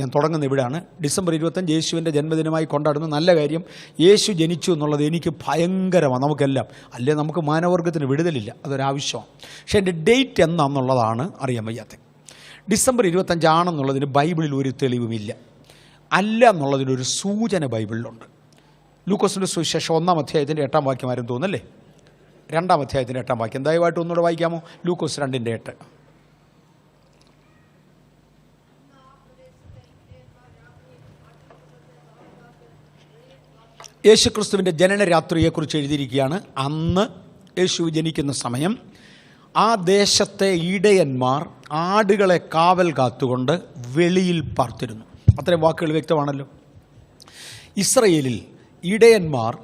ഞാൻ തുടങ്ങുന്ന ഇവിടെയാണ്. ഡിസംബർ ഇരുപത്തഞ്ച് യേശുവിന്റെ ജന്മദിനമായി കൊണ്ടാടുന്ന നല്ല കാര്യം യേശു ജനിച്ചു എന്നുള്ളത് എനിക്ക് ഭയങ്കരമാണ്. നമുക്കെല്ലാം അല്ലേ? നമുക്ക് മാനവർഗത്തിന് വിടുതലില്ല. അതൊരാവശ്യമാണ്. പക്ഷേ എന്റെ ഡേറ്റ് എന്നാന്നുള്ളതാണ് അറിയാൻ വയ്യാത്തത് ഡിസംബർ ഇരുപത്തഞ്ചാണെന്നുള്ളതിന് ബൈബിളിൽ ഒരു തെളിവുമില്ല. അല്ല എന്നുള്ളതിനൊരു സൂചന ബൈബിളിലുണ്ട്. ലൂക്കോസിന്റെ സുവിശേഷം ഒന്നാം അധ്യായത്തിന്റെ എട്ടാം വാക്യം ആരും തോന്നല്ലേ രണ്ടാം അധ്യായത്തിന്റെ എട്ടാം വാക്യം. ദയവായിട്ട് ഒന്നുകൂടെ വായിക്കാമോ? ലൂക്കോസ് രണ്ടിന്റെ എട്ട്. യേശുക്രിസ്തുവിന്റെ ജനനരാത്രിയെക്കുറിച്ച് എഴുതിയിരിക്കുകയാണ്. അന്ന് യേശു ജനിക്കുന്ന സമയം ആ ദേശത്തെ ഈടയന്മാർ ആടുകളെ കാവൽ കാത്തുകൊണ്ട് വെളിയിൽ പാർത്തിരുന്നു. അത്രയും വാക്കുകൾ വ്യക്തമാണല്ലോ. ഇസ്രയേലിൽ ഇടയന്മാർ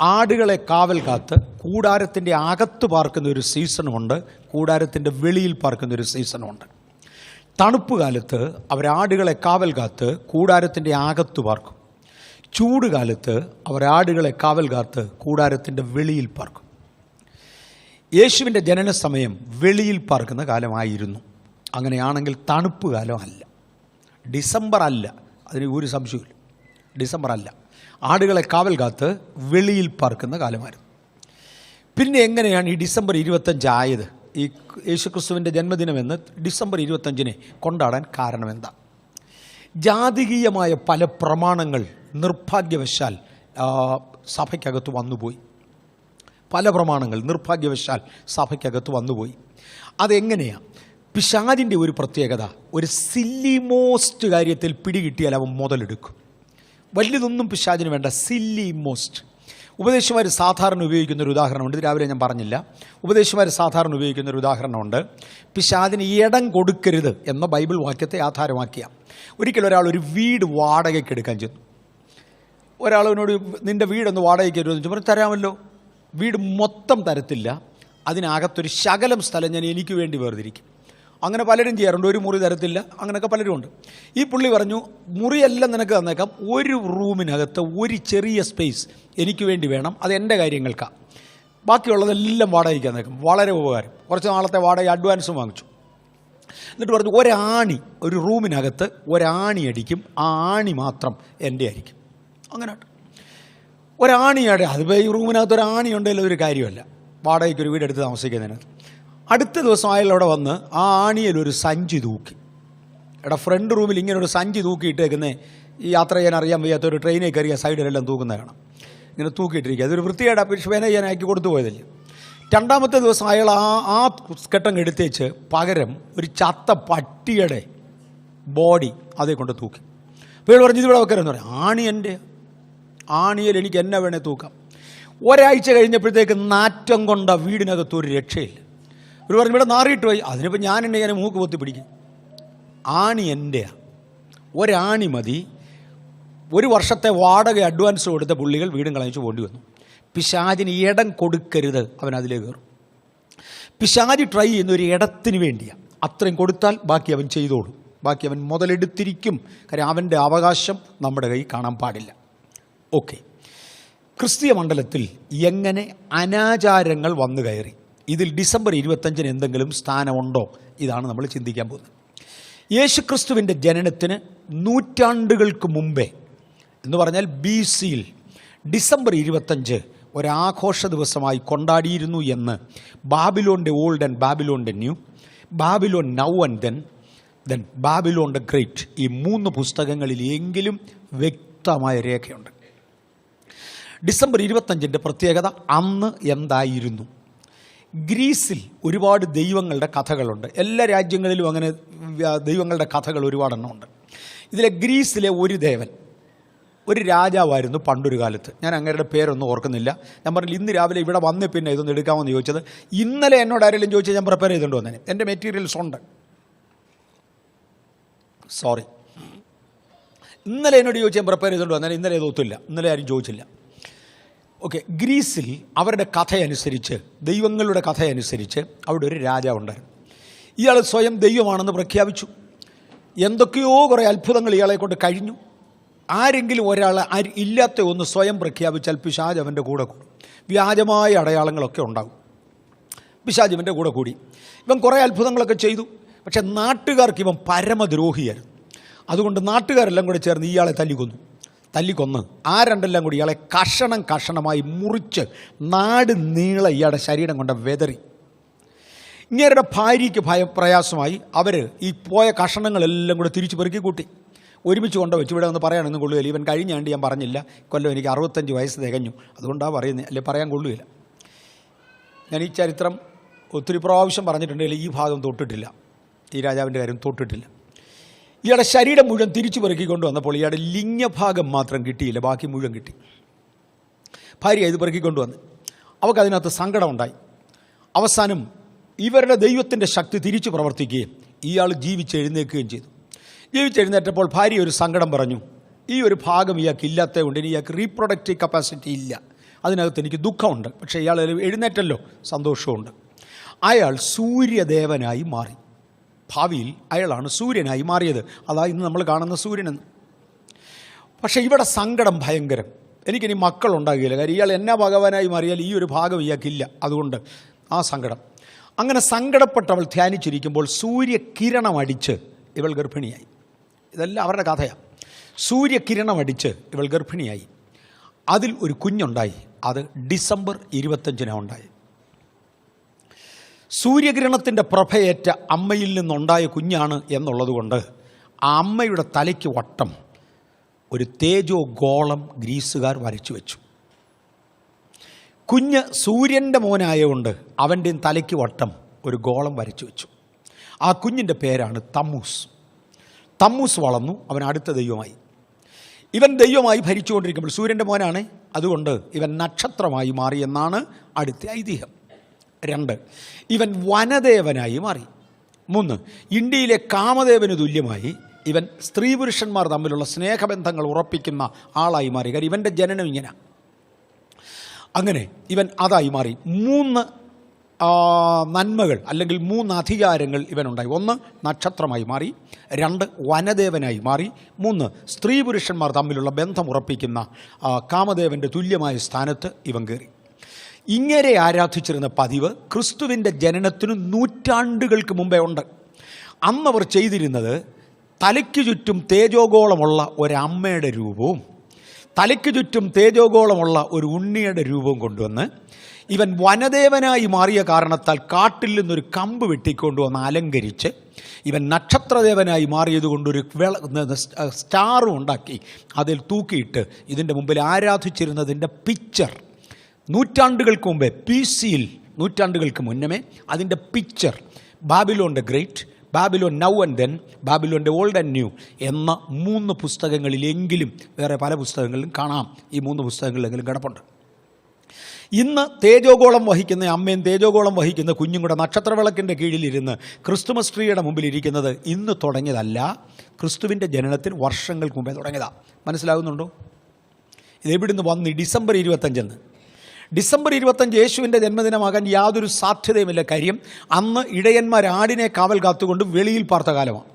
ആടുകളെ കാവൽ കാത്ത് കൂടാരത്തിന്റെ അകത്ത് പാർക്കുന്ന ഒരു സീസണുമുണ്ട്. കൂടാരത്തിന്റെ വെളിയിൽ പാർക്കുന്ന ഒരു സീസണുമുണ്ട്. തണുപ്പ് കാലത്ത് അവർ ആടുകളെ കാവൽ കാത്ത് കൂടാരത്തിന്റെ അകത്ത് പാർക്കും. ചൂട് കാലത്ത് അവർ ആടുകളെ കാവൽ കാത്ത് കൂടാരത്തിന്റെ വെളിയിൽ പാർക്കും. യേശുവിന്റെ ജനന സമയം വെളിയിൽ പാർക്കുന്ന കാലമായിരുന്നു. അങ്ങനെയാണെങ്കിൽ തണുപ്പ് കാലമല്ല ഡിസംബർ അല്ല. അതിന് ഒരു സംശയമില്ല ഡിസംബർ അല്ല. ആടുകളെ കാവൽ കാത്ത് വെളിയിൽ പാർക്കുന്ന കാലമായിരുന്നു. പിന്നെ എങ്ങനെയാണ് ഈ ഡിസംബർ ഇരുപത്തഞ്ചായത് ഈ യേശുക്രിസ്തുവിന്റെ ജന്മദിനമെന്ന് ഡിസംബർ ഇരുപത്തഞ്ചിനെ കൊണ്ടാടാൻ കാരണമെന്താ ജാതികീയമായ പല പ്രമാണങ്ങൾ നിർഭാഗ്യവശാൽ സഭയ്ക്കകത്ത് വന്നുപോയി. പല പ്രമാണങ്ങൾ നിർഭാഗ്യവശാൽ സഭയ്ക്കകത്ത് വന്നുപോയി. അതെങ്ങനെയാണ് പിശാദിന്റെ ഒരു പ്രത്യേകത ഒരു സില്ലി മോസ്റ്റ് കാര്യത്തിൽ പിടികിട്ടിയാൽ അവൻ മുതലെടുക്കും. വലിയതൊന്നും പിശാചിന് വേണ്ട സില്ലി മോസ്റ്റ് ഉപദേശമാർ സാധാരണ ഉപയോഗിക്കുന്ന ഒരു ഉദാഹരണമുണ്ട് രാവിലെ ഞാൻ പറഞ്ഞില്ല. ഉപദേശമാർ സാധാരണ ഉപയോഗിക്കുന്ന ഒരു ഉദാഹരണമുണ്ട്. പിശാദിന് ഇടം കൊടുക്കരുത് എന്ന ബൈബിൾ വാക്യത്തെ ആധാരമാക്കിയ. ഒരിക്കൽ ഒരാൾ ഒരു വീട് വാടകയ്ക്ക് എടുക്കാൻ ചെന്നു. ഒരാളിനോട് നിന്റെ വീടൊന്ന് വാടകയ്ക്ക് വരുമെന്ന് ചോദിച്ചു. പറഞ്ഞു തരാമല്ലോ. വീട് മൊത്തം തരത്തില്ല. അതിനകത്തൊരു ശകലം സ്ഥലം ഞാൻ എനിക്ക് വേണ്ടി വേർതിരിക്കും. അങ്ങനെ പലരും ചെയ്യാറുണ്ട്. ഒരു മുറി തരത്തില്ല. അങ്ങനെയൊക്കെ പലരും ഉണ്ട്. ഈ പുള്ളി പറഞ്ഞു മുറിയെല്ലാം നിനക്ക് തന്നേക്കാം. ഒരു റൂമിനകത്ത് ഒരു ചെറിയ സ്പേസ് എനിക്ക് വേണ്ടി വേണം. അത് എന്റെ കാര്യങ്ങൾക്കാണ് ബാക്കിയുള്ളതെല്ലാം വാടകയ്ക്ക് തന്നേക്കും. വളരെ ഉപകാരം. കുറച്ച് നാളത്തെ വാടക അഡ്വാൻസും വാങ്ങിച്ചു. എന്നിട്ട് പറഞ്ഞു ഒരാണി ഒരു റൂമിനകത്ത് ഒരാണി അടിക്കും. ആ ആണി മാത്രം എന്റെ ആയിരിക്കും. അങ്ങനെ ഒരാണിയുടെ അത് ഈ റൂമിനകത്ത് ഒരു ആണി ഉണ്ടെങ്കിൽ ഒരു കാര്യമല്ല. വാടകയ്ക്ക് ഒരു വീടെടുത്ത് താമസിക്കുന്നതിന്. അടുത്ത ദിവസം അയാൾ അവിടെ വന്ന് ആ ആണിയിൽ ഒരു സഞ്ചി തൂക്കി. എടാ ഫ്രണ്ട് റൂമിൽ ഇങ്ങനെ ഒരു സഞ്ചി തൂക്കിയിട്ടേക്കുന്നേ ഈ യാത്ര ചെയ്യാൻ അറിയാൻ വയ്യാത്ത ഒരു ട്രെയിനിൽ കയറിയ സൈഡിലെല്ലാം തൂക്കുന്ന കാണാം. ഇങ്ങനെ തൂക്കിയിട്ടിരിക്കുക. അതൊരു വൃത്തിയുടെ പിഷ്പേന ഞാൻ ആക്കി കൊടുത്തു പോയതല്ല. രണ്ടാമത്തെ ദിവസം അയാൾ ആ ആ കെട്ടം എടുത്തേച്ച് പകരം ഒരു ചത്ത പട്ടിയുടെ ബോഡി അതേ കൊണ്ട് തൂക്കി. അപ്പോൾ ഇയാൾ പറഞ്ഞു ഇവിടെ വെക്കരുതെന്ന് പറയാം ആണി എന്റെ ആണിയിൽ എനിക്ക് എന്നെ വേണേ തൂക്കാം. ഒരാഴ്ച കഴിഞ്ഞപ്പോഴത്തേക്ക് നാറ്റം കൊണ്ട വീടിനകത്ത് ഒരു രക്ഷയില്ല. ഒരു പറഞ്ഞു ഇവിടെ നാറിയിട്ട് പോയി. അതിനിപ്പോൾ ഞാൻ എന്നെ ഞാൻ മൂക്ക് പൊത്തി പിടിക്കും. ആണി എന്റെയാണ് ഒരാണി മതി. ഒരു വർഷത്തെ വാടക അഡ്വാൻസ് കൊടുത്ത പുള്ളികൾ വീടും കളഞ്ഞു പോണ്ടി വന്നു. പിശാചിന് ഇടം കൊടുക്കരുത്. അവൻ അതിലേക്ക് കയറും. പിശാജി ട്രൈ ചെയ്യുന്ന ഒരു ഇടത്തിന് വേണ്ടിയാണ് അത്രയും കൊടുത്താൽ ബാക്കി അവൻ ചെയ്തോളും. ബാക്കി അവൻ മുതലെടുത്തിരിക്കും. കാര്യം അവന്റെ അവകാശം നമ്മുടെ കൈ കാണാൻ പാടില്ല. ഓക്കെ. ക്രിസ്തീയ മണ്ഡലത്തിൽ എങ്ങനെ അനാചാരങ്ങൾ വന്നു കയറി? ഇതിൽ ഡിസംബർ ഇരുപത്തഞ്ചിന് എന്തെങ്കിലും സ്ഥാനമുണ്ടോ? ഇതാണ് നമ്മൾ ചിന്തിക്കാൻ പോകുന്നത്. യേശുക്രിസ്തുവിന്റെ ജനനത്തിന് നൂറ്റാണ്ടുകൾക്ക് മുമ്പേ എന്ന് പറഞ്ഞാൽ ബി സിയിൽ ഡിസംബർ ഇരുപത്തഞ്ച് ഒരാഘോഷ ദിവസമായി കൊണ്ടാടിയിരുന്നു എന്ന് ബാബിലോണിന്റെ old and ബാബിലോണിന്റെ new Babylon now and then then Babylon the great ഈ മൂന്ന് പുസ്തകങ്ങളിൽ എങ്കിലും വ്യക്തമായ രേഖയുണ്ട്. ഡിസംബർ ഇരുപത്തഞ്ചിന്റെ പ്രത്യേകത അന്ന് എന്തായിരുന്നു? ഗ്രീസിൽ ഒരുപാട് ദൈവങ്ങളുടെ കഥകളുണ്ട്. എല്ലാ രാജ്യങ്ങളിലും അങ്ങനെ ദൈവങ്ങളുടെ കഥകൾ ഒരുപാടെണ്ണം ഉണ്ട് ഇതിലെ ഗ്രീസിലെ ഒരു ദേവൻ ഒരു രാജാവായിരുന്നു പണ്ടൊരു കാലത്ത്. ഞാൻ അങ്ങേരുടെ പേരൊന്നും ഓർക്കുന്നില്ല. ഞാൻ പറഞ്ഞില്ല ഇന്ന് രാവിലെ ഇവിടെ വന്ന് പിന്നെ ഇതൊന്ന് എടുക്കാമെന്ന് ചോദിച്ചത് ഇന്നലെ എന്നോട് ആരെങ്കിലും ചോദിച്ചാൽ ഞാൻ പ്രിപ്പയർ ചെയ്തുകൊണ്ട് വന്നേനെ. എന്റെ മെറ്റീരിയൽസ് ഉണ്ട്. സോറി ഇന്നലെ എന്നോട് ചോദിച്ചാൽ പ്രിപ്പയർ ചെയ്തുകൊണ്ട് വന്നേനെ. ഇന്നലെ ഇത് ഒത്തില്ല ഇന്നലെ ആരും ചോദിച്ചില്ല. ഓക്കെ ഗ്രീസിൽ അവരുടെ കഥയനുസരിച്ച് ദൈവങ്ങളുടെ കഥയനുസരിച്ച് അവിടെ ഒരു രാജാവ് രാജാവുണ്ടായിരുന്നു ഇയാൾ സ്വയം ദൈവമാണെന്ന് പ്രഖ്യാപിച്ചു. എന്തൊക്കെയോ കുറേ അത്ഭുതങ്ങൾ ഇയാളെ കൊണ്ട് കഴിഞ്ഞു. ആരെങ്കിലും ഒരാൾ ഇല്ലാത്ത ഒന്ന് സ്വയം പ്രഖ്യാപിച്ചാൽ പിശാജ് അവന്റെ കൂടെ കൂടും. വ്യാജമായ അടയാളങ്ങളൊക്കെ ഉണ്ടാകും. പിശാജ് ഇവന്റെ കൂടെ കൂടി. ഇവൻ കുറേ അത്ഭുതങ്ങളൊക്കെ ചെയ്തു. പക്ഷേ നാട്ടുകാർക്ക് ഇവൻ പരമദ്രോഹിയായിരുന്നു. അതുകൊണ്ട് നാട്ടുകാരെല്ലാം കൂടെ ചേർന്ന് ഇയാളെ തല്ലിക്കൊന്നു. തല്ലിക്കൊന്ന്. ആ രണ്ടെല്ലാം കൂടി ഇയാളെ കഷണം കഷണമായി മുറിച്ച് നാട് നീളെ ഇയാളുടെ ശരീരം കൊണ്ട് വെതറി. ഇങ്ങേരുടെ ഭാര്യയ്ക്ക് ഭയ പ്രയാസമായി അവർ ഈ പോയ കഷണങ്ങളെല്ലാം കൂടെ തിരിച്ചു പെറുക്കി കൂട്ടി. ഒരുമിച്ച് കൊണ്ട് വെച്ച് ഇവിടെ ഒന്ന് പറയാനൊന്നും കൊള്ളുകയില്ല. ഇവൻ കഴിഞ്ഞാണ്ട് ഞാൻ പറഞ്ഞില്ല. കൊല്ലം എനിക്ക് അറുപത്തഞ്ച് വയസ്സ് തികഞ്ഞു. അതുകൊണ്ടാണ് പറയുന്നത് അല്ലെ പറയാൻ കൊള്ളുകയില്ല. ഞാൻ ഈ ചരിത്രം ഒത്തിരി പ്രാവശ്യം പറഞ്ഞിട്ടുണ്ടെങ്കിൽ ഈ ഭാഗം തൊട്ടിട്ടില്ല. ഈ രാജാവിന്റെ കാര്യം തൊട്ടിട്ടില്ല. ഇയാളുടെ ശരീരം മുഴുവൻ തിരിച്ചു പെറുക്കി കൊണ്ടുവന്നപ്പോൾ ഇയാളുടെ ലിംഗഭാഗം മാത്രം കിട്ടിയില്ല ബാക്കി മുഴുവൻ കിട്ടി. ഭാര്യ ഇത് പെറുക്കി കൊണ്ടുവന്ന് അവൾക്ക് അതിനകത്ത് സങ്കടമുണ്ടായി അവസാനം ഇവരുടെ ദൈവത്തിന്റെ ശക്തി തിരിച്ചു പ്രവർത്തിക്കുകയും ഇയാൾ ജീവിച്ചെഴുന്നേൽക്കുകയും ചെയ്തു. ജീവിച്ചെഴുന്നേറ്റപ്പോൾ ഭാര്യ ഒരു സങ്കടം പറഞ്ഞു ഈ ഒരു ഭാഗം ഇയാൾക്ക് ഇല്ലാത്തത് കൊണ്ട് ഇനി ഇയാൾക്ക് റീപ്രൊഡക്റ്റീവ് കപ്പാസിറ്റി ഇല്ല. അതിനകത്ത് എനിക്ക് ദുഃഖമുണ്ട് പക്ഷേ ഇയാൾ എഴുന്നേറ്റല്ലോ സന്തോഷമുണ്ട് അയാൾ സൂര്യദേവനായി മാറി. ഭാവിയിൽ അയാളാണ് സൂര്യനായി മാറിയത്. അതാ ഇന്ന് നമ്മൾ കാണുന്ന സൂര്യനെന്ന്. പക്ഷേ ഇവിടെ സങ്കടം ഭയങ്കരം. എനിക്കിനി മക്കളുണ്ടാകില്ല. കാര്യം ഇയാൾ എന്നാ ഭഗവാനായി മാറിയാൽ ഈ ഒരു ഭാഗം ഇയാൾക്കില്ല. അതുകൊണ്ട് ആ സങ്കടം. അങ്ങനെ സങ്കടപ്പെട്ടവൾ ധ്യാനിച്ചിരിക്കുമ്പോൾ സൂര്യകിരണം അടിച്ച് ഇവൾ ഗർഭിണിയായി. ഇതെല്ലാം അവരുടെ കഥയാണ് സൂര്യകിരണം അടിച്ച് ഇവൾ ഗർഭിണിയായി. അതിൽ ഒരു കുഞ്ഞുണ്ടായി. അത് ഡിസംബർ ഇരുപത്തഞ്ചിനാണ് ഉണ്ടായി സൂര്യകിരണത്തിന്റെ പ്രഭയേറ്റ അമ്മയിൽ നിന്നുണ്ടായ കുഞ്ഞാണ് എന്നുള്ളതുകൊണ്ട് ആ അമ്മയുടെ തലയ്ക്ക് വട്ടം ഒരു തേജോ ഗോളം ഗ്രീസുകാർ വരച്ചു വെച്ചു. കുഞ്ഞ് സൂര്യന്റെ മോനായതുകൊണ്ട് അവന്റെയും തലയ്ക്ക് വട്ടം ഒരു ഗോളം വരച്ചു വെച്ചു. ആ കുഞ്ഞിന്റെ പേരാണ് തമ്മൂസ്. തമ്മൂസ് വളർന്നു അവൻ അടുത്ത ദൈവമായി. ഇവൻ ദൈവമായി ഭരിച്ചുകൊണ്ടിരിക്കുമ്പോൾ സൂര്യന്റെ മോനാണ് അതുകൊണ്ട് ഇവൻ നക്ഷത്രമായി മാറിയെന്നാണ് അടുത്ത ഐതിഹ്യം. രണ്ട്. ഇവൻ വനദേവനായി മാറി. മൂന്ന് ഇന്ത്യയിലെ കാമദേവന് തുല്യമായി ഇവൻ സ്ത്രീ പുരുഷന്മാർ തമ്മിലുള്ള സ്നേഹബന്ധങ്ങൾ ഉറപ്പിക്കുന്ന ആളായി മാറി. കാര്യം ഇവന്റെ ജനനം ഇങ്ങനെ. അങ്ങനെ ഇവൻ അതായി മാറി. മൂന്ന് നന്മകൾ അല്ലെങ്കിൽ മൂന്ന് അധികാരങ്ങൾ ഇവനുണ്ടായി. ഒന്ന് നക്ഷത്രമായി മാറി. രണ്ട് വനദേവനായി മാറി. മൂന്ന് സ്ത്രീ പുരുഷന്മാർ തമ്മിലുള്ള ബന്ധം ഉറപ്പിക്കുന്ന കാമദേവന്റെ തുല്യമായ സ്ഥാനത്ത് ഇവൻ കയറി. ഇങ്ങനെ ആരാധിച്ചിരുന്ന പതിവ് ക്രിസ്തുവിന്റെ ജനനത്തിനു നൂറ്റാണ്ടുകൾക്ക് മുമ്പേ ഉണ്ട്. അന്ന് അവർ ചെയ്തിരുന്നത് തലയ്ക്ക് ചുറ്റും തേജോഗോളമുള്ള ഒരമ്മയുടെ രൂപവും തലയ്ക്ക് ചുറ്റും തേജോഗോളമുള്ള ഒരു ഉണ്ണിയുടെ രൂപവും കൊണ്ടുവന്ന് ഇവൻ വനദേവനായി മാറിയ കാരണത്താൽ കാട്ടിൽ നിന്നൊരു കമ്പ് വെട്ടിക്കൊണ്ടുവന്ന് അലങ്കരിച്ച് ഇവൻ നക്ഷത്രദേവനായി മാറിയത് കൊണ്ടൊരു വിള സ്റ്റാറും ഉണ്ടാക്കി. അതിൽ തൂക്കിയിട്ട് ഇതിന്റെ മുമ്പിൽ ആരാധിച്ചിരുന്നതിന്റെ പിക്ചർ നൂറ്റാണ്ടുകൾക്ക് മുമ്പേ പി സിയിൽ നൂറ്റാണ്ടുകൾക്ക് മുന്നമേ അതിന്റെ picture Babylon the great Babylon now and then ബാബിലോന്റെ old and new എന്ന മൂന്ന് പുസ്തകങ്ങളിലെങ്കിലും വേറെ പല പുസ്തകങ്ങളിലും കാണാം. ഈ മൂന്ന് പുസ്തകങ്ങളിലെങ്കിലും കിടപ്പുണ്ട്. ഇന്ന് തേജോഗോളം വഹിക്കുന്ന അമ്മയും തേജോഗോളം വഹിക്കുന്ന കുഞ്ഞും കൂടെ നക്ഷത്രവിളക്കിന്റെ കീഴിലിരുന്ന് ക്രിസ്തുമസ് ട്രീയുടെ മുമ്പിൽ ഇരിക്കുന്നത് ഇന്ന് തുടങ്ങിയതല്ല ക്രിസ്തുവിന്റെ ജനനത്തിന് വർഷങ്ങൾക്ക് മുമ്പേ തുടങ്ങിയതാണ് മനസ്സിലാകുന്നുണ്ടോ? ഇതെവിടുന്ന് വന്ന് ഡിസംബർ ഇരുപത്തഞ്ചെന്ന് ഡിസംബർ ഇരുപത്തഞ്ച് യേശുവിന്റെ ജന്മദിനമാകാൻ യാതൊരു സാധ്യതയുമില്ല കാര്യം അന്ന് ഇടയന്മാർ ആടിനെ കാവൽ കാത്തുകൊണ്ട് വെളിയിൽ പാർത്ത കാലമാണ്.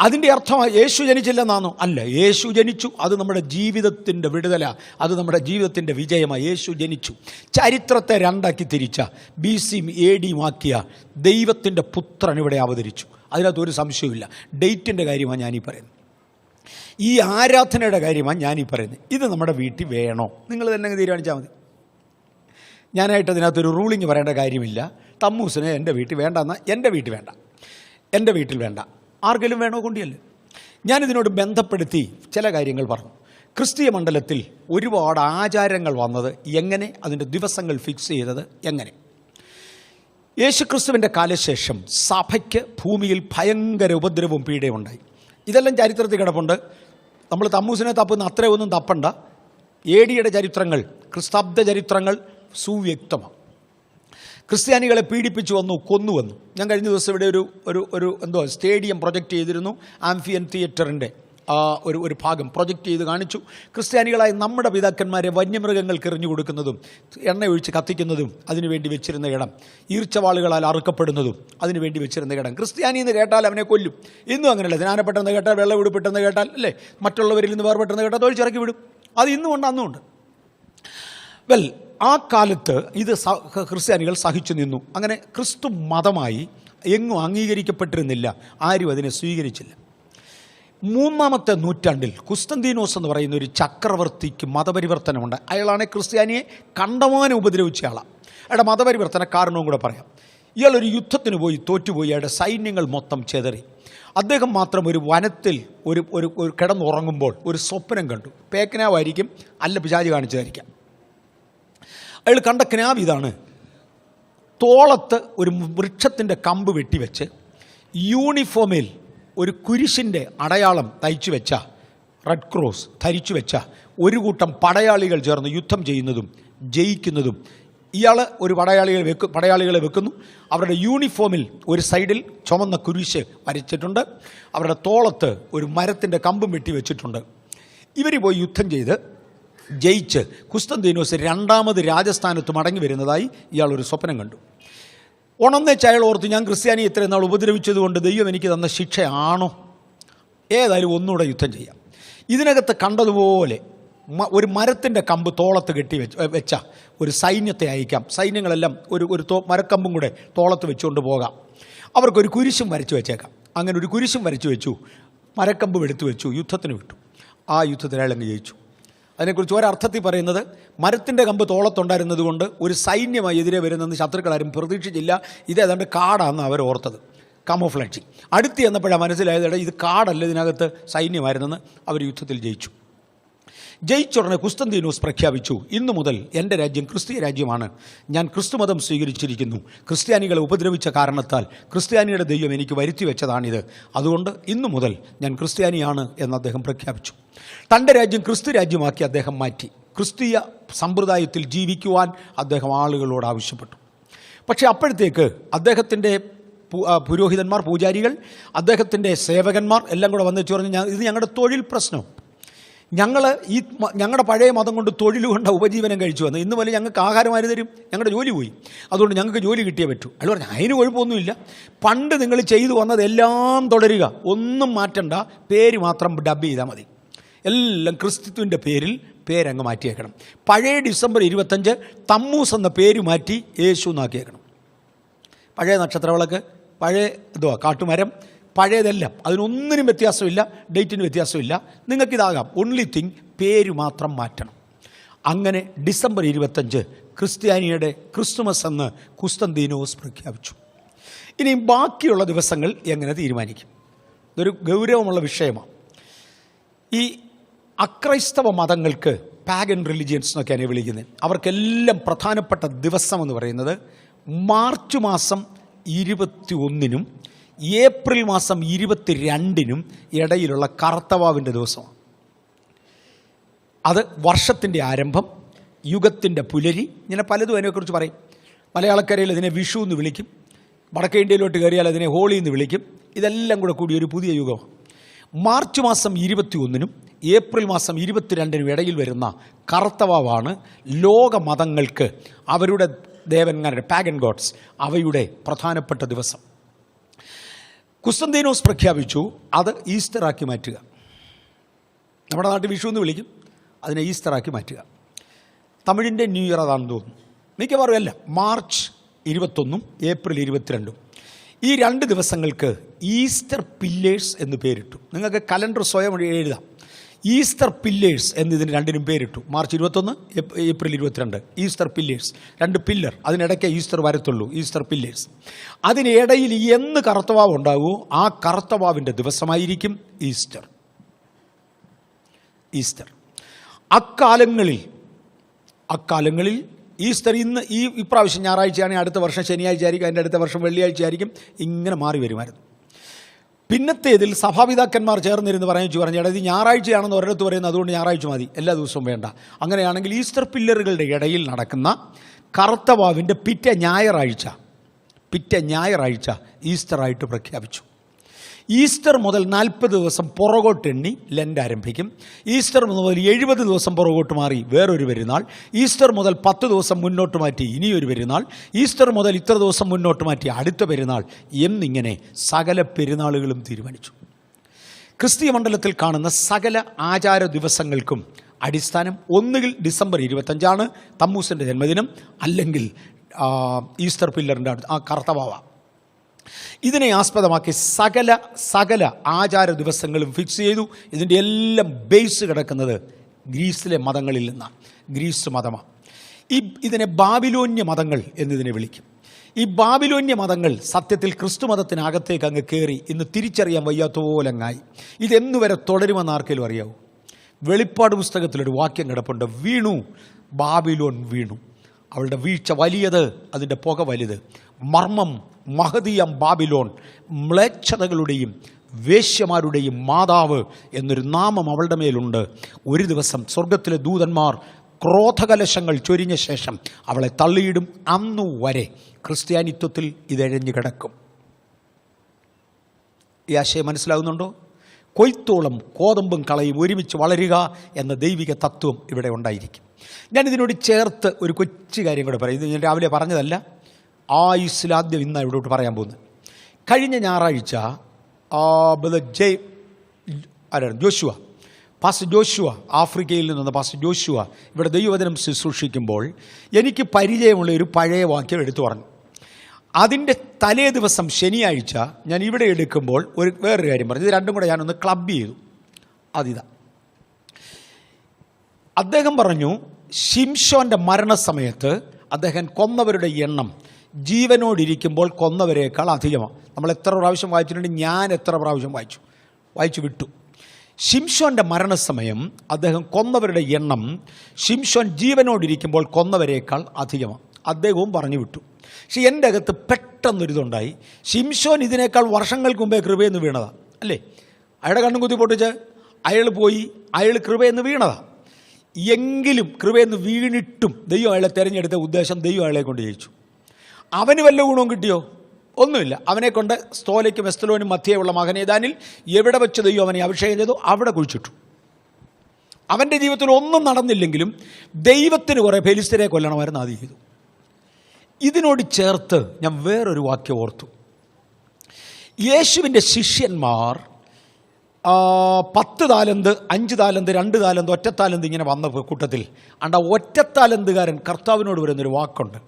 അതിന്റെ അർത്ഥം യേശു ജനിച്ചില്ലെന്നാണോ? അല്ല. യേശു ജനിച്ചു. അത് നമ്മുടെ ജീവിതത്തിന്റെ വിടുതല. അത് നമ്മുടെ ജീവിതത്തിന്റെ വിജയമാണ് യേശു ജനിച്ചു. ചരിത്രത്തെ രണ്ടാക്കി തിരിച്ച ബി സിയും എ ഡി ആക്കിയ ദൈവത്തിന്റെ പുത്രൻ ഇവിടെ അവതരിച്ചു. അതിനകത്ത് ഒരു സംശയമില്ല ഡേറ്റിന്റെ കാര്യമാണ് ഞാനീ പറയുന്നത്. ഈ ആരാധനയുടെ കാര്യമാണ് ഞാനീ പറയുന്നത്. ഇത് നമ്മുടെ വീട്ടിൽ വേണോ? നിങ്ങൾ തന്നെ തീരുമാനിച്ചാൽ മതി. ഞാനായിട്ട് അതിനകത്തൊരു റൂളിങ് പറയേണ്ട കാര്യമില്ല. തമ്മൂസിനെ എന്റെ വീട്ടിൽ വേണ്ടെന്ന് എന്റെ വീട്ടിൽ വേണ്ട. എന്റെ വീട്ടിൽ വേണ്ട. ആർക്കെങ്കിലും വേണോ കൊണ്ടിയല്ലേ? ഞാനിതിനോട് ബന്ധപ്പെടുത്തി ചില കാര്യങ്ങൾ പറഞ്ഞു. ക്രിസ്തീയ മണ്ഡലത്തിൽ ഒരുപാട് ആചാരങ്ങൾ വന്നത് എങ്ങനെ അതിന്റെ ദിവസങ്ങൾ ഫിക്സ് ചെയ്തത് എങ്ങനെ? യേശുക്രിസ്തുവിന്റെ കാലശേഷം സഭയ്ക്ക് ഭൂമിയിൽ ഭയങ്കര ഉപദ്രവവും പീഡയും ഉണ്ടായി. ഇതെല്ലാം ചരിത്രത്തിൽ കിടപ്പുണ്ട്. നമ്മൾ തമ്മൂസിനെ തപ്പുന്ന അത്രയൊന്നും തപ്പണ്ട. ഏടിയുടെ ചരിത്രങ്ങൾ ക്രിസ്താബ്ദ ചരിത്രങ്ങൾ സുവ്യക്തമാണ് ക്രിസ്ത്യാനികളെ പീഡിപ്പിച്ചു വന്നു കൊന്നു വന്നു. ഞാൻ കഴിഞ്ഞ ദിവസം ഇവിടെ ഒരു ഒരു ഒരു എന്തോ സ്റ്റേഡിയം പ്രൊജക്റ്റ് ചെയ്തിരുന്നു ആംഫിയൻ തിയേറ്ററിന്റെ ആ ഒരു ഒരു ഭാഗം പ്രൊജക്റ്റ് ചെയ്ത് കാണിച്ചു. ക്രിസ്ത്യാനികളായ നമ്മുടെ പിതാക്കന്മാരെ വന്യമൃഗങ്ങൾക്ക് എറിഞ്ഞു കൊടുക്കുന്നതും എണ്ണ ഒഴിച്ച് കത്തിക്കുന്നതും അതിനുവേണ്ടി വെച്ചിരുന്ന ഇടം ഈർച്ചവാളുകളാൽ അറുക്കപ്പെടുന്നതും അതിനുവേണ്ടി വെച്ചിരുന്ന ഇടം. ക്രിസ്ത്യാനി എന്ന് കേട്ടാൽ അവനെ കൊല്ലും. ഇന്നും അങ്ങനെയല്ല. ജ്ഞാനപ്പെട്ടെന്ന് കേട്ടാൽ വെള്ളം ഉടുപ്പിട്ടെന്ന് കേട്ടാൽ അല്ലേ? മറ്റുള്ളവരിൽ നിന്ന് വേർപെട്ടെന്ന് കേട്ടാൽ തൊഴിച്ചിറക്കി വിടും. അത് ഇന്നും ഉണ്ട് അന്നും ഉണ്ട്. വെൽ ആ കാലത്ത് ഇത് ക്രിസ്ത്യാനികൾ സഹിച്ചു നിന്നു. അങ്ങനെ ക്രിസ്തു മതമായി എങ്ങും അംഗീകരിക്കപ്പെട്ടിരുന്നില്ല. ആരും അതിനെ സ്വീകരിച്ചില്ല. മൂന്നാമത്തെ നൂറ്റാണ്ടിൽ കുസ്തന്തീനോസ് എന്ന് പറയുന്ന ഒരു ചക്രവർത്തിക്ക് മതപരിവർത്തനമുണ്ട്. അയാളാണ് ക്രിസ്ത്യാനിയെ കണ്ടമാനം ഉപദ്രവിച്ച ആളാണ് അയാളുടെ മതപരിവർത്തന കാരണവും കൂടെ പറയാം. ഇയാളൊരു യുദ്ധത്തിന് പോയി തോറ്റുപോയി അയാളുടെ സൈന്യങ്ങൾ മൊത്തം ചെതറി. അദ്ദേഹം മാത്രം ഒരു വനത്തിൽ ഒരു ഒരു കിടന്നുറങ്ങുമ്പോൾ ഒരു സ്വപ്നം കണ്ടു. പേക്കനാവായിരിക്കും അല്ല പിശാചി കാണിച്ചതായിരിക്കാം. അയാൾ കണ്ട ക്നാവ് ഇതാണ്. തോളത്ത് ഒരു വൃക്ഷത്തിന്റെ കമ്പ് വെട്ടിവെച്ച് യൂണിഫോമിൽ ഒരു കുരിശിന്റെ അടയാളം തയ്ച്ചു വെച്ച റെഡ് ക്രോസ് ധരിച്ചു വെച്ച ഒരു കൂട്ടം പടയാളികൾ ചേർന്ന് യുദ്ധം ചെയ്യുന്നതും ജയിക്കുന്നതും ഇയാൾ ഒരു പടയാളികളെ വെക്കു പടയാളികളെ വെക്കുന്നു. അവരുടെ യൂണിഫോമിൽ ഒരു സൈഡിൽ ചുമന്ന കുരിശ് വരച്ചിട്ടുണ്ട്. അവരുടെ തോളത്ത് ഒരു മരത്തിന്റെ കമ്പും വെട്ടി വെച്ചിട്ടുണ്ട് ഇവർ പോയി യുദ്ധം ചെയ്ത് ജയിച്ച് കുസ്തന്തീനോസ് രണ്ടാമത് രാജസ്ഥാനത്ത് മടങ്ങി വരുന്നതായി ഇയാൾ ഒരു സ്വപ്നം കണ്ടു. ഉണന്നേച്ച് അയാൾ ഓർത്ത് ഞാൻ ക്രിസ്ത്യാനി ഇത്രയും നാൾ ഉപദ്രവിച്ചതുകൊണ്ട് ദൈവം എനിക്ക് തന്ന ശിക്ഷയാണോ? ഏതായാലും ഒന്നുകൂടെ യുദ്ധം ചെയ്യാം. ഇതിനകത്ത് കണ്ടതുപോലെ ഒരു മരത്തിന്റെ കമ്പ് തോളത്ത് കെട്ടി വെച്ച് വെച്ച ഒരു സൈന്യത്തെ അയക്കാം. സൈന്യങ്ങളെല്ലാം ഒരു ഒരു തോ മരക്കമ്പും കൂടെ തോളത്ത് വെച്ചുകൊണ്ട് പോകാം. അവർക്കൊരു കുരിശും വരച്ചു വെച്ചേക്കാം. അങ്ങനെ ഒരു കുരിശും വരച്ചു വെച്ചു. മരക്കമ്പ് എടുത്തു വെച്ചു. യുദ്ധത്തിന് വിട്ടു. ആ യുദ്ധത്തിൽ ജയിച്ചു. അതിനെക്കുറിച്ച് ഒരർത്ഥത്തിൽ പറയുന്നത് മരത്തിന്റെ കമ്പ് തോളത്തുണ്ടായിരുന്നത് കൊണ്ട് ഒരു സൈന്യമായി എതിരെ വരുന്നെന്ന് ശത്രുക്കളാരും പ്രതീക്ഷിച്ചില്ല. ഇത് ഏതാണ്ട് കാടാന്ന് അവർ ഓർത്തത്. കമോഫ്ലാക്ഷിങ് അടുത്ത് ചെന്നപ്പോഴാണ് മനസ്സിലായത് "എടാ, ഇത് കാടല്ല ഇതിനകത്ത് സൈന്യമായിരുന്നെന്ന്. അവർ യുദ്ധത്തിൽ ജയിച്ചു. ജയിച്ചുടനെ കുസ്തന്തിനൂസ് പ്രഖ്യാപിച്ചു. ഇന്നു മുതൽ എന്റെ രാജ്യം ക്രിസ്തീയ രാജ്യമാണ്. ഞാൻ ക്രിസ്തുമതം സ്വീകരിച്ചിരിക്കുന്നു. ക്രിസ്ത്യാനികളെ ഉപദ്രവിച്ച കാരണത്താൽ ക്രിസ്ത്യാനിയുടെ ദൈവം എനിക്ക് വരുത്തി വെച്ചതാണിത് അതുകൊണ്ട് ഇന്നു മുതൽ ഞാൻ ക്രിസ്ത്യാനിയാണ് എന്ന് അദ്ദേഹം പ്രഖ്യാപിച്ചു. തന്റെ രാജ്യം ക്രിസ്തു രാജ്യമാക്കി അദ്ദേഹം മാറ്റി. ക്രിസ്തീയ സമ്പ്രദായത്തിൽ ജീവിക്കുവാൻ അദ്ദേഹം ആളുകളോട് ആവശ്യപ്പെട്ടു. പക്ഷേ അപ്പോഴത്തേക്ക് അദ്ദേഹത്തിന്റെ പുരോഹിതന്മാർ പൂജാരികൾ അദ്ദേഹത്തിന്റെ സേവകന്മാർ എല്ലാം കൂടെ വന്നു പറഞ്ഞു "ഞാൻ- ഇത് ഞങ്ങളുടെ തൊഴിൽ പ്രശ്നം. ഞങ്ങൾ ഈ ഞങ്ങളുടെ പഴയ മതം കൊണ്ട് തൊഴിൽ കൊണ്ട് ഉപജീവനം കഴിച്ചു വന്നു. ഇന്ന് പോലെ ഞങ്ങൾക്ക് ആഹാരം ആര് തരും? ഞങ്ങളുടെ ജോലി പോയി. അതുകൊണ്ട് ഞങ്ങൾക്ക് ജോലി കിട്ടിയേ പറ്റൂ. അയാൾ പറഞ്ഞു അതിന് കുഴപ്പമൊന്നുമില്ല. പണ്ട് നിങ്ങൾ ചെയ്തു വന്നതെല്ലാം തുടരുക. ഒന്നും മാറ്റണ്ട. പേര് മാത്രം ഡബ് ചെയ്താൽ മതി. എല്ലാം ക്രിസ്തുവിന്റെ പേരിൽ പേരങ്ങ് മാറ്റിയേക്കണം. പഴയ ഡിസംബർ ഇരുപത്തഞ്ച് തമ്മൂസ് എന്ന പേര് മാറ്റി യേശു എന്നാക്കിയേക്കണം പഴയ നക്ഷത്രവിളക്ക് പഴയ ഇതുവാ കാട്ടുമരം പഴയതെല്ലാം. അതിനൊന്നിനും വ്യത്യാസമില്ല ഡേറ്റിന് വ്യത്യാസമില്ല. നിങ്ങൾക്കിതാകാം. ഓൺലി തിങ് പേര് മാത്രം മാറ്റണം. അങ്ങനെ ഡിസംബർ ഇരുപത്തഞ്ച് ക്രിസ്ത്യാനിയുടെ ക്രിസ്തുമസ് എന്ന് കുസ്തന്തീനോസ് പ്രഖ്യാപിച്ചു. ഇനി ബാക്കിയുള്ള ദിവസങ്ങൾ എങ്ങനെ തീരുമാനിക്കും? ഇതൊരു ഗൗരവമുള്ള വിഷയമാണ് ഈ അക്രൈസ്തവ മതങ്ങൾക്ക് പാഗൻ റിലിജിയൻസ് എന്നൊക്കെയാണ് വിളിക്കുന്നത്. അവർക്കെല്ലാം പ്രധാനപ്പെട്ട ദിവസം എന്ന് പറയുന്നത് മാർച്ച് മാസം ഇരുപത്തി ഒന്നിനും ഏപ്രിൽ മാസം ഇരുപത്തി രണ്ടിനും ഇടയിലുള്ള കർത്തവാവിന്റെ ദിവസമാണ്. അത് വർഷത്തിന്റെ ആരംഭം യുഗത്തിന്റെ പുലരി ഇങ്ങനെ പലതും അതിനെക്കുറിച്ച് പറയും. മലയാളക്കരയിൽ അതിനെ വിഷു എന്ന് വിളിക്കും. വടക്കേ ഇന്ത്യയിലോട്ട് കയറിയാൽ അതിനെ ഹോളി എന്ന് വിളിക്കും. ഇതെല്ലാം കൂടെ കൂടി ഒരു പുതിയ യുഗമാണ്. മാർച്ച് മാസം ഇരുപത്തി ഒന്നിനും ഏപ്രിൽ മാസം ഇരുപത്തിരണ്ടിനും ഇടയിൽ വരുന്ന കറുത്തവാവാണ് ലോക മതങ്ങൾക്ക് അവരുടെ ദേവന്മാരുടെ പാഗൻ ഗോഡ്സ് അവയുടെ പ്രധാനപ്പെട്ട ദിവസം. കുസ്തന്തീനോസ് പ്രഖ്യാപിച്ചു അത് ഈസ്റ്ററാക്കി മാറ്റുക. നമ്മുടെ നാട്ടിൽ വിഷു എന്ന് വിളിക്കും അതിനെ ഈസ്റ്ററാക്കി മാറ്റുക. തമിഴിന്റെ ന്യൂ ഇയർ അതാണെന്ന് തോന്നുന്നു. മിക്കവാറും അല്ല മാർച്ച് ഇരുപത്തൊന്നും ഏപ്രിൽ ഇരുപത്തിരണ്ടും. ഈ രണ്ട് ദിവസങ്ങൾക്ക് ഈസ്റ്റർ പില്ലേഴ്സ് എന്ന് പേരിട്ടു. നിങ്ങൾക്ക് കലണ്ടർ സ്വയം എഴുതാം. ഈസ്റ്റർ പില്ലേഴ്സ് എന്നിതിന് രണ്ടിനും പേരിട്ടു. മാർച്ച് ഇരുപത്തൊന്ന് ഏപ്- ഏപ്രിൽ ഇരുപത്തിരണ്ട്. Easter pillars. രണ്ട് പില്ലർ. അതിനിടയ്ക്ക് ഈസ്റ്റർ വരത്തുള്ളൂ. Easter pillars. അതിനിടയിൽ എന്ന് കറുത്തവാവ് ഉണ്ടാകുമോ? ആ കറുത്തവാവിന്റെ ദിവസമായിരിക്കും ഈസ്റ്റർ. ഈസ്റ്റർ. അക്കാലങ്ങളിൽ അക്കാലങ്ങളിൽ ഈസ്റ്റർ ഇന്ന് ഈ ഇപ്രാവശ്യം ഞായറാഴ്ചയാണെങ്കിൽ അടുത്ത വർഷം ശനിയാഴ്ച ആയിരിക്കും അതിന്റെ അടുത്ത വർഷം വെള്ളിയാഴ്ച ആയിരിക്കും ഇങ്ങനെ മാറി വരുമായിരുന്നു. പിന്നത്തേതിൽ സഭാപിതാക്കന്മാർ ചേർന്നിരുന്ന് പറഞ്ഞു പറഞ്ഞു എടാ ഇത് ഞായറാഴ്ചയാണെന്ന് ഒരിടത്ത് പറയുന്നത് അതുകൊണ്ട് ഞായറാഴ്ച മതി. എല്ലാ ദിവസവും വേണ്ട. അങ്ങനെയാണെങ്കിൽ ഈസ്റ്റർ പില്ലറുകളുടെ ഇടയിൽ നടക്കുന്ന കറുത്തവാവിന്റെ പിറ്റ ഞായറാഴ്ച പിറ്റ ഞായറാഴ്ച ഈസ്റ്ററായിട്ട് പ്രഖ്യാപിച്ചു. ഈസ്റ്റർ മുതൽ നാൽപ്പത് ദിവസം പുറകോട്ടെണ്ണി ലെൻഡ് ആരംഭിക്കും. ഈസ്റ്റർ മുതൽ എഴുപത് ദിവസം പുറകോട്ട് മാറി വേറൊരു പെരുന്നാൾ. ഈസ്റ്റർ മുതൽ പത്ത് ദിവസം മുന്നോട്ട് മാറ്റി ഇനിയൊരു പെരുന്നാൾ. ഈസ്റ്റർ മുതൽ ഇത്ര ദിവസം മുന്നോട്ട് മാറ്റി അടുത്ത പെരുന്നാൾ എന്നിങ്ങനെ സകല പെരുന്നാളുകളും തീരുമാനിച്ചു. ക്രിസ്തീയ മണ്ഡലത്തിൽ കാണുന്ന സകല ആചാര ദിവസങ്ങൾക്കും അടിസ്ഥാനം ഒന്നുകിൽ ഡിസംബർ ഇരുപത്തഞ്ചാണ് തമ്മൂസിന്റെ ജന്മദിനം അല്ലെങ്കിൽ ഈസ്റ്റർ പില്ലറിന്റെ അടുത്ത് ആ കർത്തവാവ ഇതിനെ ആസ്പദമാക്കി സകല സകല ആചാര ദിവസങ്ങളും ഫിക്സ് ചെയ്തു. ഇതിന്റെ എല്ലാം ബേസ് കിടക്കുന്നത് ഗ്രീസിലെ മതങ്ങളിൽ നിന്നാണ്. ഗ്രീസ് മതമാണ് ഈ ഇതിനെ ബാബിലോന്യ മതങ്ങൾ എന്നിതിനെ വിളിക്കും. ഈ ബാബിലോന്യ മതങ്ങൾ സത്യത്തിൽ ക്രിസ്തു മതത്തിനകത്തേക്ക് അങ്ങ് കയറി ഇന്ന് തിരിച്ചറിയാൻ വയ്യാത്ത പോലെ അങ്ങായി. ഇതെന്നു വരെ തുടരുമെന്ന് ആർക്കെങ്കിലും അറിയാവൂ? വെളിപ്പാട് പുസ്തകത്തിലൊരു വാക്യം കിടപ്പുണ്ട്. വീണു ബാബിലോൺ വീണു. അവളുടെ വീഴ്ച വലിയത് അതിന്റെ പുക വലുത് മർമ്മം മഹതീയം ബാബിലോൺ മ്ലേച്ഛതകളുടെയും വേശ്യമാരുടെയും മാതാവ് എന്നൊരു നാമം അവളുടെ മേലുണ്ട്. ഒരു ദിവസം സ്വർഗത്തിലെ ദൂതന്മാർ ക്രോധകലശങ്ങൾ ചൊരിഞ്ഞ ശേഷം അവളെ തള്ളിയിടും. അന്നു വരെ ക്രിസ്ത്യാനിത്വത്തിൽ ഇതഴഞ്ഞു കിടക്കും. ഈ ആശയം മനസ്സിലാകുന്നുണ്ടോ കൊയ്ത്തോളം കോതമ്പും കളയും ഒരുമിച്ച് വളരുക എന്ന ദൈവിക തത്വം ഇവിടെ ഉണ്ടായിരിക്കും. ഞാൻ ഇതിനോട് ചേർത്ത് ഒരു കൊച്ചു കാര്യം കൂടെ പറയും. ഇത് ഞാൻ രാവിലെ പറഞ്ഞതല്ല. ആയുസ്സിലാദ്യം ഇന്ന് ഇവിടോട്ട് പറയാൻ പോകുന്നത്. കഴിഞ്ഞ ഞായറാഴ്ച ജയ് ആരാണ്? ജോഷുവ പാസ്റ്റർ ജോഷുവ ആഫ്രിക്കയിൽ നിന്ന് പാസ് ജോഷുവ ഇവിടെ ദൈവവചനം ശുശ്രൂഷിക്കുമ്പോൾ എനിക്ക് പരിചയമുള്ള ഒരു പഴയ വാക്യം എടുത്തു പറഞ്ഞു. അതിന്റെ തലേ ദിവസം ശനിയാഴ്ച ഞാൻ ഇവിടെ എടുക്കുമ്പോൾ ഒരു വേറൊരു കാര്യം പറഞ്ഞു. ഇത് രണ്ടും കൂടെ ഞാനൊന്ന് ക്ലബ് ചെയ്തു. അതിതാ. അദ്ദേഹം പറഞ്ഞു ഷിംഷോന്റെ മരണസമയത്ത് അദ്ദേഹം കൊന്നവരുടെ എണ്ണം ജീവനോടിരിക്കുമ്പോൾ കൊന്നവരേക്കാൾ അധികമാണ്. നമ്മൾ എത്ര പ്രാവശ്യം വായിച്ചിട്ടുണ്ട്? ഞാൻ എത്ര പ്രാവശ്യം വായിച്ചു? വായിച്ചു വിട്ടു. ഷിംഷോന്റെ മരണസമയം അദ്ദേഹം കൊന്നവരുടെ എണ്ണം ഷിംഷോൻ ജീവനോടിരിക്കുമ്പോൾ കൊന്നവരേക്കാൾ അധികമാണ്. അദ്ദേഹവും പറഞ്ഞു വിട്ടു. പക്ഷെ എന്റെ അകത്ത് പെട്ടെന്നൊരിതുണ്ടായി. ഷിംഷോൻ ഇതിനേക്കാൾ വർഷങ്ങൾക്ക് മുമ്പേ കൃപയെന്ന് വീണതാണ് അല്ലേ? അയാളുടെ കണ്ണും കുത്തി പൊട്ടിച്ച് അയാൾ പോയി അയാൾ കൃപയെന്ന് വീണതാണ് എങ്കിലും കൃപയെന്ന് വീണിട്ടും ദൈവം അയാളെ തിരഞ്ഞെടുത്ത ഉദ്ദേശം ദൈവം അയാളെ കൊണ്ട് ജയിച്ചു. അവന് വല്ല ഗുണവും കിട്ടിയോ? ഒന്നുമില്ല. അവനെ കൊണ്ട് സ്തോലയ്ക്കും എസ്തലോനും മധ്യയുള്ള മകനേതാനിൽ എവിടെ വെച്ച് ദൈവം അവനെ അഭിഷേകം ചെയ്തു അവിടെ കുഴിച്ചിട്ടു. അവന്റെ ജീവിതത്തിൽ ഒന്നും നടന്നില്ലെങ്കിലും ദൈവത്തിന് കുറേ ഫെലിസ്തരെ കൊല്ലണമായിരുന്നു ആദ്യം ചെയ്തു. ഇതിനോട് ചേർത്ത് ഞാൻ വേറൊരു വാക്യം ഓർത്തു. യേശുവിന്റെ ശിഷ്യന്മാർ പത്ത് താലന്ത് അഞ്ച് താലന്ത് രണ്ട് താലന്ത് ഒറ്റത്താലന്ത് ഇങ്ങനെ വന്ന കൂട്ടത്തിൽ. അണ്ട ഒറ്റത്താലന്തുകാരൻ കർത്താവിനോട് വരുന്നൊരു വാക്കുണ്ട്.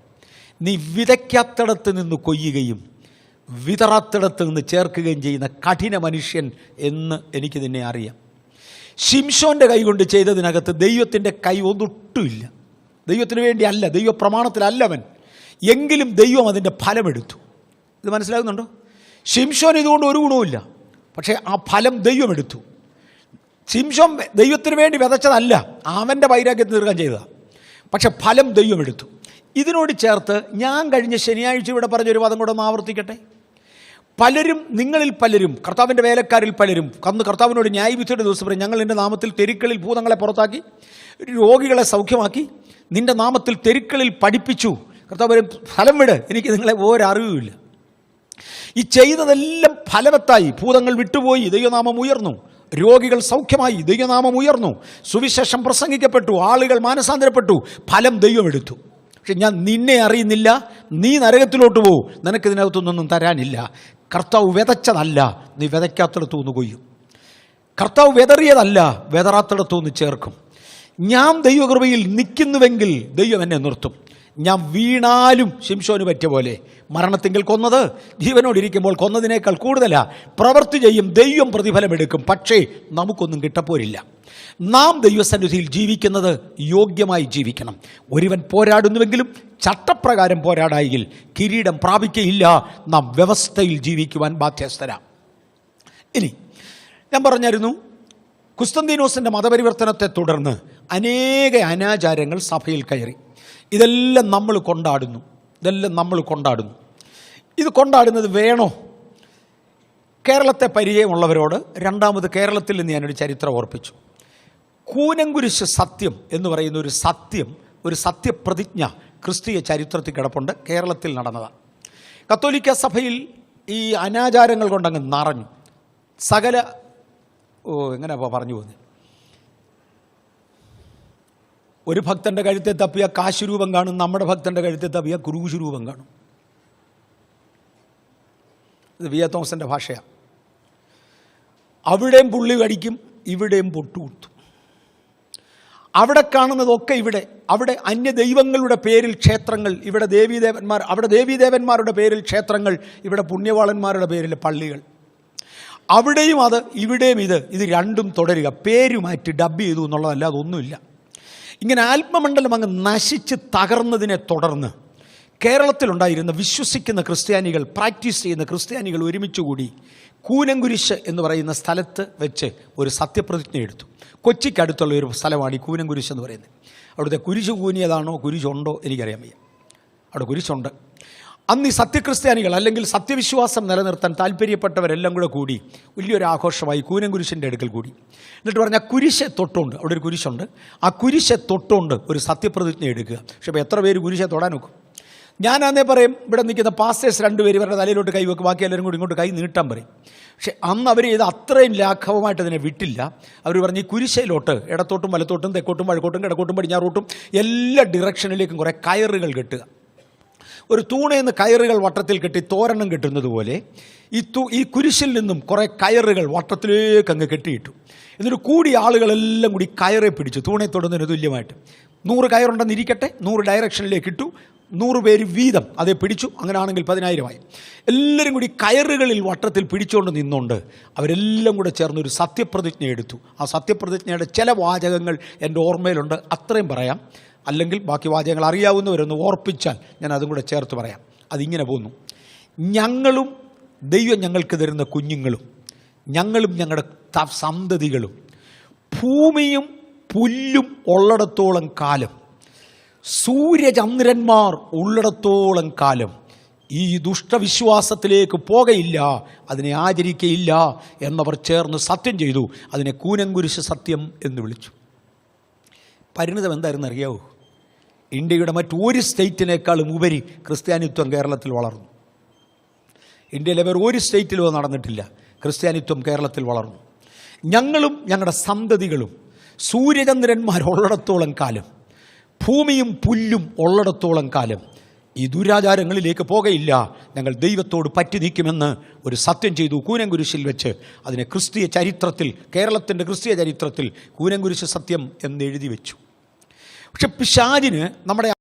നീ വിതയ്ക്കാത്തിടത്ത് നിന്ന് കൊയ്യുകയും വിതറാത്തിടത്ത് നിന്ന് ചേർക്കുകയും ചെയ്യുന്ന കഠിന മനുഷ്യൻ എന്ന് എനിക്ക് നിന്നെ അറിയാം. ഷിംഷോന്റെ കൈ കൊണ്ട് ചെയ്തതിനകത്ത് ദൈവത്തിന്റെ കൈ ഒന്നൊട്ടുമില്ല. ദൈവത്തിന് വേണ്ടി അല്ല ദൈവ പ്രമാണത്തിലല്ല അവൻ. എങ്കിലും ദൈവം അതിന്റെ ഫലമെടുത്തു. ഇത് മനസ്സിലാകുന്നുണ്ടോ? ഷിംഷോൻ ഇതുകൊണ്ട് ഒരു ഗുണവുമില്ല. പക്ഷേ ആ ഫലം ദൈവം എടുത്തു ഷിംഷോൻ ദൈവത്തിന് വേണ്ടി വിതച്ചതല്ല അവന്റെ വൈരാഗ്യത്തിന് തീർക്കാൻ ചെയ്തതാണ് പക്ഷെ ഫലം ദൈവം എടുത്തു ഇതിനോട് ചേർത്ത് ഞാൻ കഴിഞ്ഞ ശനിയാഴ്ച ഇവിടെ പറഞ്ഞൊരു വാദം കൂടെ ആവർത്തിക്കട്ടെ? പലരും നിങ്ങളിൽ പലരും കർത്താവിന്റെ വേലക്കാരിൽ പലരും അന്ന് കർത്താവിനോട് ന്യായവിധിയുടെ ദിവസം പറയും ഞങ്ങൾ നിന്റെ നാമത്തിൽ തെരുക്കളിൽ ഭൂതങ്ങളെ പുറത്താക്കി രോഗികളെ സൗഖ്യമാക്കി നിന്റെ നാമത്തിൽ തെരുക്കളിൽ പഠിപ്പിച്ചു. കർത്താവ് ഫലം വിട് എനിക്ക് നിങ്ങളെ ഒരറിവുമില്ല. ഈ ചെയ്തതെല്ലാം ഫലവത്തായി. ഭൂതങ്ങൾ വിട്ടുപോയി ദൈവനാമം ഉയർന്നു. രോഗികൾ സൗഖ്യമായി ദൈവനാമം ഉയർന്നു. സുവിശേഷം പ്രസംഗിക്കപ്പെട്ടു ആളുകൾ മാനസാന്തരപ്പെട്ടു. ഫലം ദൈവം എടുത്തു. പക്ഷെ ഞാൻ നിന്നെ അറിയുന്നില്ല. നീ നരകത്തിലോട്ട് പോകും നിനക്ക് ഇതിനകത്തൊന്നും തരാനില്ല. കർത്താവ് വിതച്ചതല്ല. നീ വിതയ്ക്കാത്തടത്തു നിന്ന് കൊയ്യും. കർത്താവ് വിതറിയതല്ല. വിതറാത്തടത്തു നിന്ന് ചേർക്കും. ഞാൻ ദൈവകൃപയിൽ നിൽക്കുന്നുവെങ്കിൽ ദൈവം എന്നെ നിർത്തും. ഞാൻ വീണാലും ശിംശോന് പറ്റിയ പോലെ. മരണത്തിങ്കിൽ കൊന്നത് ജീവനോടിരിക്കുമ്പോൾ കൊന്നതിനേക്കാൾ കൂടുതലാണ് പ്രവൃത്തി ചെയ്യും. ദൈവം പ്രതിഫലമെടുക്കും. പക്ഷേ നമുക്കൊന്നും കിട്ടപ്പോരില്ല. നാം ദൈവസന്നിധിയിൽ ജീവിക്കുന്നത് യോഗ്യമായി ജീവിക്കണം. ഒരുവൻ പോരാടുന്നുവെങ്കിലും ചട്ടപ്രകാരം പോരാടായെങ്കിൽ കിരീടം പ്രാപിക്കയില്ല. നാം വ്യവസ്ഥയിൽ ജീവിക്കുവാൻ ബാധ്യസ്ഥരാം. ഇനി ഞാൻ പറഞ്ഞായിരുന്നു കുസ്തന്തീനോസിന്റെ മതപരിവർത്തനത്തെ തുടർന്ന് അനേക അനാചാരങ്ങൾ സഭയിൽ കയറി. ഇതെല്ലാം നമ്മൾ കൊണ്ടാടുന്നു. ഇതെല്ലാം നമ്മൾ കൊണ്ടാടുന്നു. ഇത് കൊണ്ടാടുന്നത് വേണോ? കേരളത്തെ പരിചയമുള്ളവരോട് രണ്ടാമത് കേരളത്തിൽ നിന്ന് ഞാനൊരു ചരിത്രം ഓർപ്പിച്ചു. കൂനങ്കുരിശ് സത്യം എന്ന് പറയുന്ന ഒരു സത്യം ഒരു സത്യപ്രതിജ്ഞ ക്രിസ്തീയ ചരിത്രത്തിൽ കിടപ്പുണ്ട്. കേരളത്തിൽ നടന്നതാണ് കത്തോലിക്ക സഭയിൽ ഈ അനാചാരങ്ങൾ കൊണ്ടങ്ങ് നിറഞ്ഞു. സകല ഓ എങ്ങനെ പറഞ്ഞു പോകുന്നത് ഒരു ഭക്തന്റെ കഴുത്തെ തപ്പിയ കാശുരൂപം കാണും നമ്മുടെ ഭക്തന്റെ കഴുത്തെ തപ്പിയ കുരൂശുരൂപം കാണും. ഇത് വിയ തോമസിന്റെ ഭാഷയാണ് അവിടെയും പുള്ളി കടിക്കും ഇവിടെയും പൊട്ടുകുത്തും. അവിടെ കാണുന്നതൊക്കെ ഇവിടെ. അവിടെ അന്യ ദൈവങ്ങളുടെ പേരിൽ ക്ഷേത്രങ്ങൾ ഇവിടെ ദേവീദേവന്മാർ അവിടെ ദേവീദേവന്മാരുടെ പേരിൽ ക്ഷേത്രങ്ങൾ ഇവിടെ പുണ്യവാളന്മാരുടെ പേരിൽ പള്ളികൾ. അവിടെയും അത് ഇവിടെയും ഇത് ഇത് രണ്ടും തുടരുക. പേര് മാറ്റി ഡബ് ചെയ്തു എന്നുള്ളതല്ല അതൊന്നുമില്ല. ഇങ്ങനെ ആത്മമണ്ഡലം അങ്ങ് നശിച്ച് തകർന്നതിനെ തുടർന്ന് കേരളത്തിലുണ്ടായിരുന്ന വിശ്വസിക്കുന്ന ക്രിസ്ത്യാനികൾ പ്രാക്ടീസ് ചെയ്യുന്ന ക്രിസ്ത്യാനികൾ ഒരുമിച്ച് കൂടി കൂനങ്കുരിശ് എന്ന് പറയുന്ന സ്ഥലത്ത് വെച്ച് ഒരു സത്യപ്രതിജ്ഞ എടുത്തു. കൊച്ചിക്കടുത്തുള്ള ഒരു സ്ഥലമാണ് ഈ കൂനങ്കുരിശ് എന്ന് പറയുന്നത്. അവിടുത്തെ കുരിശ് കൂനിയതാണോ കുരിശുണ്ടോ എനിക്കറിയാൻ വയ്യ അവിടെ കുരിശുണ്ട്. അന്ന് ഈ സത്യക്രിസ്ത്യാനികൾ അല്ലെങ്കിൽ സത്യവിശ്വാസം നിലനിർത്താൻ താല്പര്യപ്പെട്ടവരെല്ലാം കൂടെ കൂടി വലിയൊരു ആഘോഷമായി കൂനംകുരിശിന്റെ അടുക്കൽ കൂടി. എന്നിട്ട് പറഞ്ഞാൽ കുരിശെ തൊട്ടുണ്ട്. അവിടെ ഒരു കുരിശുണ്ട്. ആ കുരിശെ തൊട്ടുണ്ട് ഒരു സത്യപ്രതിജ്ഞ എടുക്കുക. പക്ഷേ എത്ര പേര് കുരിശെ തൊടാൻ നോക്കും? ഞാൻ അന്നേ പറയും ഇവിടെ നിൽക്കുന്ന പാസ്റ്റേഴ്സ് രണ്ടുപേരും ഇവരുടെ തലയിലോട്ട് കൈ വെക്കും ബാക്കി എല്ലാവരും കൂടി ഇങ്ങോട്ട് കൈ നീട്ടാൻ പറയും. പക്ഷേ അന്ന് അവർ ഇത് അത്രയും ലാഘവമായിട്ട് അതിനെ വിട്ടില്ല. അവർ പറഞ്ഞ് ഈ കുരിശയിലോട്ട് ഇടത്തോട്ടും വലത്തോട്ടും തെക്കോട്ടും വഴക്കോട്ടും കിടക്കോട്ടും പടിഞ്ഞാറോട്ടും എല്ലാ ഡിറക്ഷനിലേക്കും കുറേ കയറുകൾ കെട്ടുക. ഒരു തൂണേന്ന് കയറുകൾ വട്ടത്തിൽ കെട്ടി തോരണം കെട്ടുന്നത് പോലെ ഈ തു ഈ കുരിശിൽ നിന്നും കുറേ കയറുകൾ വട്ടത്തിലേക്ക് അങ്ങ് കെട്ടിയിട്ടു. എന്നിട്ട് കൂടി ആളുകളെല്ലാം കൂടി കയറെ പിടിച്ചു. തൂണെ തൊടുന്നതിന് തുല്യമായിട്ട്. നൂറ് കയറുണ്ടെന്ന് ഇരിക്കട്ടെ നൂറ് ഡയറക്ഷനിലേക്ക് ഇട്ടു. നൂറ് പേര് വീതം അതേ പിടിച്ചു. അങ്ങനെയാണെങ്കിൽ പതിനായിരമായി എല്ലാവരും കൂടി കയറുകളിൽ വട്ടത്തിൽ പിടിച്ചുകൊണ്ട് നിന്നുകൊണ്ട് അവരെല്ലാം കൂടെ ചേർന്ന് ഒരു സത്യപ്രതിജ്ഞ എടുത്തു. ആ സത്യപ്രതിജ്ഞയുടെ ചില വാചകങ്ങൾ എന്റെ ഓർമ്മയിലുണ്ട്. അത്രയും പറയാം. അല്ലെങ്കിൽ ബാക്കി വാചകങ്ങൾ അറിയാവുന്നവരൊന്ന് ഓർപ്പിച്ചാൽ ഞാൻ അതും കൂടെ ചേർത്ത് പറയാം. അതിങ്ങനെ പോന്നു. ഞങ്ങളും ദൈവം ഞങ്ങൾക്ക് തരുന്ന കുഞ്ഞുങ്ങളും ഞങ്ങളും ഞങ്ങളുടെ സന്തതികളും ഭൂമിയും പുല്ലും ഉള്ളിടത്തോളം കാലം സൂര്യചന്ദ്രന്മാർ ഉള്ളിടത്തോളം കാലം ഈ ദുഷ്ടവിശ്വാസത്തിലേക്ക് പോകയില്ല അതിനെ ആചരിക്കയില്ല എന്നവർ ചേർന്ന് സത്യം ചെയ്തു. അതിനെ കൂനങ്കുരിശ് സത്യം എന്ന് വിളിച്ചു. പരിണിതം എന്തായിരുന്നു അറിയാവൂ? ഇന്ത്യയുടെ മറ്റൊരു സ്റ്റേറ്റിനേക്കാളും ഉപരി ക്രിസ്ത്യാനിത്വം കേരളത്തിൽ വളർന്നു. ഇന്ത്യയിലെ വേറെ ഒരു സ്റ്റേറ്റിലോ നടന്നിട്ടില്ല. ക്രിസ്ത്യാനിത്വം കേരളത്തിൽ വളർന്നു. ഞങ്ങളും ഞങ്ങളുടെ സന്തതികളും സൂര്യചന്ദ്രന്മാർ ഉള്ളിടത്തോളം കാലം ഭൂമിയും പുല്ലും ഉള്ളിടത്തോളം കാലം ഈ ദുരാചാരങ്ങളിലേക്ക് പോകയില്ല. ഞങ്ങൾ ദൈവത്തോട് പറ്റി നീക്കുമെന്ന് ഒരു സത്യം ചെയ്തു കൂനങ്കുരിശിൽ വെച്ച്. അതിനെ ക്രിസ്തീയ ചരിത്രത്തിൽ കേരളത്തിന്റെ ക്രിസ്തീയ ചരിത്രത്തിൽ കൂനങ്കുരിശ് സത്യം എന്ന് എഴുതി വെച്ചു. പക്ഷെ പിശാജിന് നമ്മുടെ